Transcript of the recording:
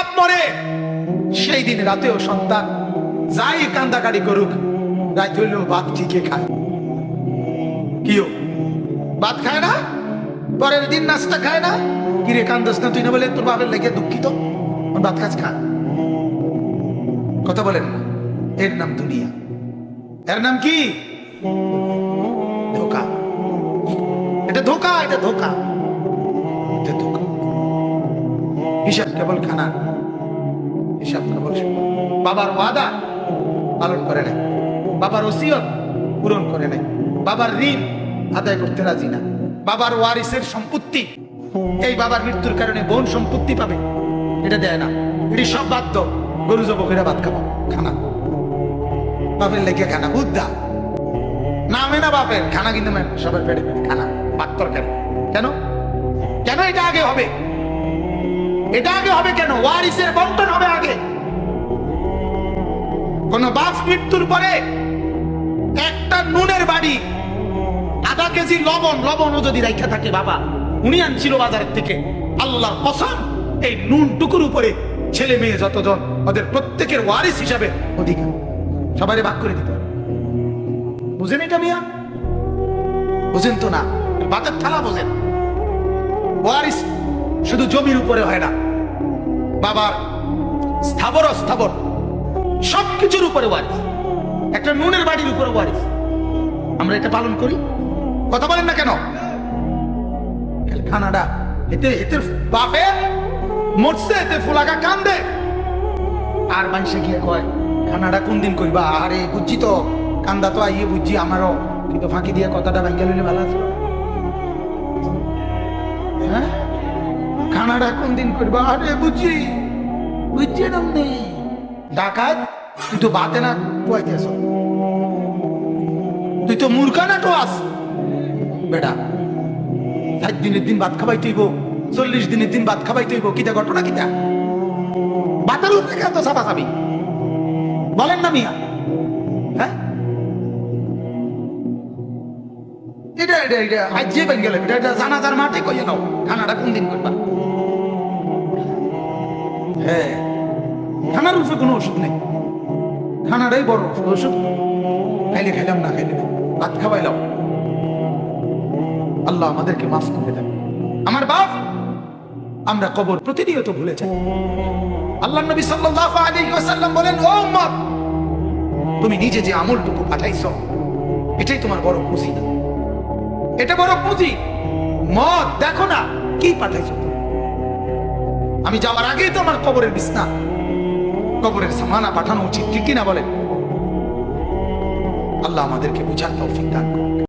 বাপ মরে, সেই দিন রাতেও সন্তান যাই কান্দাকাটি করুক রাত হইলেও ভাত ঠিকই খায়। কিও? ভাত খায় না? পরের দিন নাস্তা খায় না? কিরে কান্দস না তুই না বলে তোর বাপের লেগে দুঃখিত? ভাত খাস খা। কথা বলেন এর নাম দুনিয়া। এর নাম কি? ধোকা। এটা ধোকা এটা ধোকা। এটা ধোকা। হিসাব কেবল খানা বাবার ওয়াদা পালন করে নাই। বাবার ওসিয়ত পূরণ করে নাই। বাবার ঋণ আদায় করতে রাজি না। বাবার ওয়ারিসের সম্পত্তি, এই বাবার মৃত্যুর কারণে বোন সম্পত্তি পাবে, এটা দেয় না। এটি সব বাধ্য গরু জবকেরা ভাত খাব, খানা। বাপের লেগে খানা, বুদ্ধা। নামে না বাপের, খানা কিন্তু সবার পেটে খানা। ভাত তরকারি কেন? কেন এটা আগে হবে? এটা আগে হবে কেন? ওয়ারিসের বন্টন হবে আগে। কোন বাপ মৃত্যুর পরে একটা নুনের বাড়ি, আধা কেজি লবণ, লবণও যদি রাখা থাকে বাবা, উনি আনছিল বাজারের থেকে। আল্লাহর কসম, এই নুন টুকুর উপরে ছেলে মেয়ে যতজন, ওদের প্রত্যেকের ওয়ারিস হিসাবে অধিকার। সবারই ভাগ করে দিতে বুঝেন এটা মিয়া? বুঝেন তো না। ভাতের থালা বোঝেন। ওয়ারিস শুধু জমির উপরে হয় না। বাবার স্থাবর অস্থাবর সবকিছুর উপরে ওয়ারিস একটা নুনের বাড়ির উপরে ওয়ারিস আমরা এটা পালন করি। কথা বলেন না কেন? খানাডা এতে এতে বাপে মরছে, এতে ফুলাকা কান্দে। আর মানুষে গিয়ে কয় খানাডা কোন দিন করিবা আরে, বুঝছি তো। কান্দা তো আইয়ে বুঝছি, আমারও। কিন্তু ফাঁকি দিয়ে কথাটা ভেঙ্গে লইলে ভালো আছে। হ্যাঁ? খানাডা কোন দিন করবা আরে, বুঝছি। বুঝছি নামনি ডাকাত? তুই তো বাতে না কুয়াইতেছ তুই তো মূর্খা না আস বেটা ষাট দিনের দিন ভাত খাবাই তুইব চল্লিশ দিনের দিন ভাত খাবাই তুইব কিতা ঘটনা কিতা? বাতের উপরে কেন তো সাফা সাবি বলেন না মিয়া। হ্যাঁ? এটা এটা এটা যে বেন গেলে এটা এটা জানাজার মাঠে কইয়ে নাও খানাটা কোন দিন করবা? হ্যাঁ। খানার উপরে কোনো ওষুধ নেই। খানাটাই বড় ওষুধ। খাইলে খাইলাম, না খাইলে। ভাত খাওয়াইলাম। আল্লাহ আমাদেরকে মাফ করে দেন। আমার বাপ, আমরা কবর প্রতিনিয়ত ভুলে যাই। আল্লাহ নবী সাল্লাল্লাহু আলাইহি ওয়াসাল্লাম বলেন, ও উম্মত, তুমি নিজে যে আমলটুকু পাঠাইছো, এটাই তোমার বড় পুঁজি। এটা বড় পুঁজি। মত দেখো না, কি পাঠাইছো আমি যাওয়ার আগেই তো আমার কবরের বিছনা। কবরের সামানা পাঠানো উচিত ঠিক কিনা বলেন? আল্লাহ আমাদেরকে বুঝার তৌফিক দান করুন।